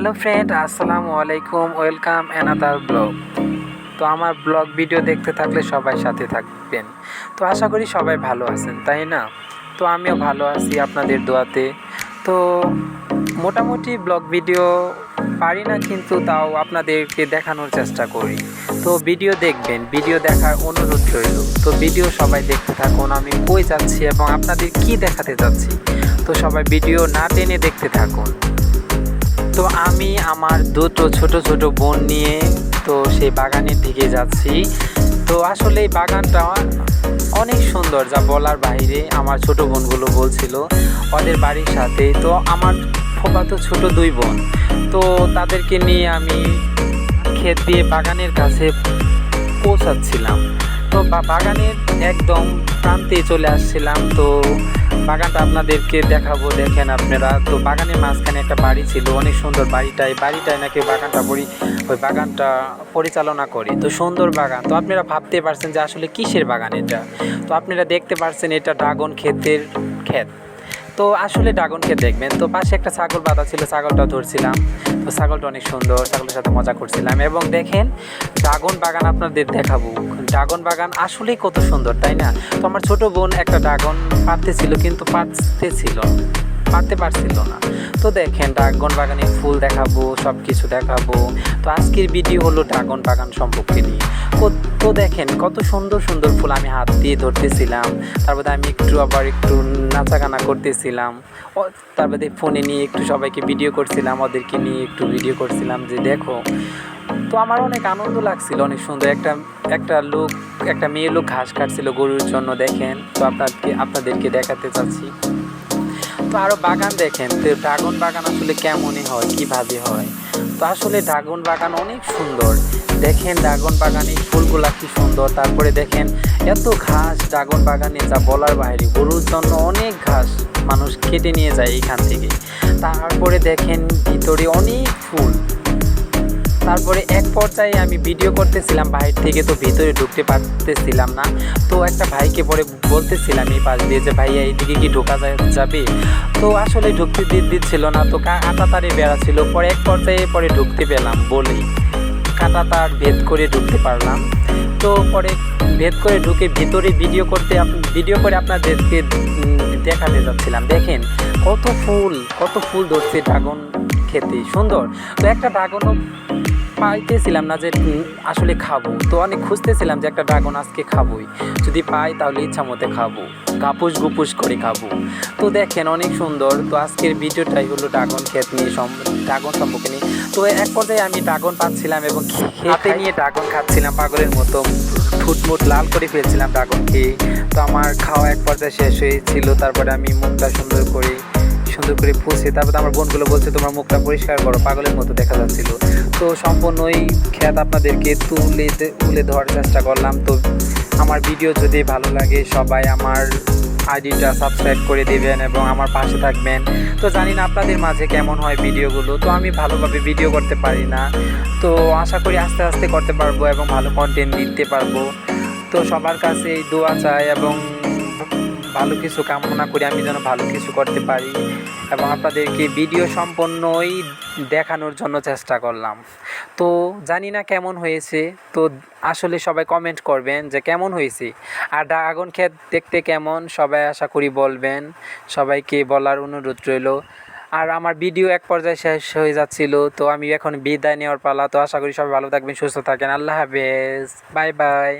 Hello friend, আসসালামু আলাইকুম, welcome another blog. তো আমার ব্লগ ভিডিও দেখতে থাকলে সবাই সাথে থাকবেন। তো আশা করি সবাই ভালো আছেন, তাই না? তো আমিও ভালো আছি আপনাদের দোয়াতে। তো মোটামুটি ব্লগ ভিডিও পারি না, কিন্তু তাও আপনাদেরকে দেখানোর চেষ্টা করি। তো ভিডিও দেখবেন, ভিডিও দেখার অনুরোধ রইল। তো ভিডিও সবাই দেখতে থাকুন, আমি কই যাচ্ছি এবং আপনাদের কি দেখাতে যাচ্ছি। তো সবাই ভিডিও না টেনে দেখতে থাকুন। তো আমি আমার দুটো ছোট ছোট বোন নিয়ে তো সেই বাগানের দিকে যাচ্ছি। তো আসলে এই বাগানটা অনেক সুন্দর যা বলার বাইরে, আমার ছোট বোনগুলো বলছিল ওদের বাড়ির সাথে। তো আমার ফোপাতো ছোট দুই বোন। তো তাদেরকে নিয়ে আমি ক্ষেত দিয়ে বাগানের কাছে পৌঁছাচ্ছিলাম। তো বাগানের একদম প্রান্তে চলে আসছিলাম। তো বাগানটা আপনাদেরকে দেখাবো, দেখেন আপনারা। তো বাগানের মাঝখানে একটা বাড়ি ছিল, অনেক সুন্দর বাড়িটাই বাড়িটায় নাকি বাগানটা পরি, ওই বাগানটা পরিচালনা করে। তো সুন্দর বাগান। তো আপনারা ভাবতে পারছেন যে আসলে কিসের বাগান এটা? তো আপনারা দেখতে পারছেন এটা ড্রাগন ক্ষেতের ক্ষেত। তো আসলে ড্রাগন ক্ষেত দেখবেন। তো পাশে একটা ছাগল বাঁধা ছিল, ছাগলটা ধরছিলাম। ছাগলটা অনেক সুন্দর, ছাগলের সাথে মজা করছিলাম এবং দেখেন, ড্রাগন বাগান আপনাদের দেখাবো। ড্রাগন বাগান আসলেই কত সুন্দর, তাই না? তো আমার ছোট বোন একটা ড্রাগন পাততেছিল কিন্তু পারতেছিল পারতে পারছিল না। তো দেখেন ড্রাগন বাগানে ফুল দেখাবো সব কিছু দেখাবো। তো আজকের ভিডিও হলো ড্রাগন বাগান সম্পর্কে নিয়ে। তো দেখেন কত সুন্দর সুন্দর ফুল আমি হাত দিয়ে ধরতেছিলাম। তারপরে আমি একটু আবার একটু নাচাগানা করতেছিলাম। তারপরে ফোনে নিয়ে একটু সবাইকে ভিডিও করছিলাম, ওদেরকে নিয়ে একটু ভিডিও করছিলাম যে দেখো। তো আমার অনেক আনন্দ লাগছিল, অনেক সুন্দর। একটা একটা লোক, একটা মেয়ে লোক ঘাস কাটছিল গরুর জন্য, দেখেন। তো আপনাকে আপনাদেরকে দেখাতে চাচ্ছি। তো আরও বাগান দেখেন, তো ড্রাগন বাগান আসলে কেমনই হয়, কীভাবে হয়? তো আসলে ড্রাগন বাগান অনেক সুন্দর। দেখেন ড্রাগন বাগানে ফুলগুলা কি সুন্দর, তারপরে দেখেন এত ঘাস, ড্রাগন বাগানে যা বলার বাইরে, গরুর জন্য অনেক ঘাস মানুষ কেটে নিয়ে যায় এখান থেকে। তারপরে দেখেন ভিতরে অনেক ফুল। তারপরে এক পর্যায়ে আমি ভিডিও করতেছিলাম বাইরে থেকে তো ভিতরে ঢুকতে পারতেছিলাম না। তো একটা ভাইকে পরে বলতেছিলাম এই পাশ দিয়ে যে, ভাইয়া, এইদিকে কি ঢোকা যায়- যাবে? তো আসলে ঢুকতে দিচ্ছিল না, তো কাঁটা তারে বেড়া ছিল। পরে এক পর্যায়ে পরে ঢুকতে পেলাম বলেই। কাঁটা তার ভেদ করে ঢুকতে পারলাম। তো পরে ভেদ করে ঢুকে ভিতরে ভিডিও করতে ভিডিও করে আপনাদেরকে দেখাতে যাচ্ছিলাম। দেখেন, কত ফুল কত ফুল ধরছে ড্রাগন খেতে। সুন্দর। তো একটা ড্রাগনও পাইতেছিলাম না যে আসলে খাব। তো অনেক খুঁজতেছিলাম যে একটা ড্রাগন আজকে খাবোই। যদি পাই তাহলে ইচ্ছা মতো খাব। গাপুস গুপুস করে খাব। তো দেখেন অনেক সুন্দর। তো আজকের ভিডিওটাই হলো ড্রাগন ক্ষেত নিয়ে ড্রাগন সম্পর্কে নিয়ে। তো এক পর্যায়ে আমি ড্রাগন পাচ্ছিলাম এবং খেতে নিয়ে ড্রাগন খাচ্ছিলাম পাগলের মতো। ঠুটমুট লাল করে ফেলছিলাম ড্রাগন খেয়ে। তো আমার খাওয়া এক পর্যায়ে শেষ হয়েছিল। তারপরে আমি মুখটা সুন্দর করে সুন্দর করে পুষে তারপরে আমার বোনগুলো বলছে, তোমার মুখটা পরিষ্কার করো, পাগলের মতো দেখা যাচ্ছিল। তো সম্পূর্ণ ওই খ্যাত আপনাদেরকে তুলে তুলে ধরার চেষ্টা করলাম। তো আমার ভিডিও যদি ভালো লাগে, সবাই আমার আইডিটা সাবস্ক্রাইব করে দিবেন এবং আমার পাশে থাকবেন। তো জানি না আপনাদের মাঝে কেমন হয় ভিডিওগুলো, তো আমি ভালোভাবে ভিডিও করতে পারি না। তো আশা করি আস্তে আস্তে করতে পারব এবং ভালো কন্টেন্ট দিতে পারব। তো সবার কাছে এই দোয়া চাই এবং ভালো কিছু কামনা করি, আমি যেন ভালো কিছু করতে পারি। এবং আপনাদেরকে ভিডিও সম্পন্নই দেখানোর জন্য চেষ্টা করলাম। তো জানি না কেমন হয়েছে, তো আসলে সবাই কমেন্ট করবেন যে কেমন হয়েছে। আর ড্রাগন ক্ষেত দেখতে কেমন? সবাই আশা করি বলবেন। সবাইকে বলার অনুরোধ রইল। আর আমার ভিডিও এক পর্যায়ে শেষ হয়ে যাচ্ছিল, তো আমি এখন বিদায় নেওয়ার পালা। তো আশা করি সবাই ভালো থাকবেন, সুস্থ থাকেন। আল্লাহ হাফেজ। Bye bye.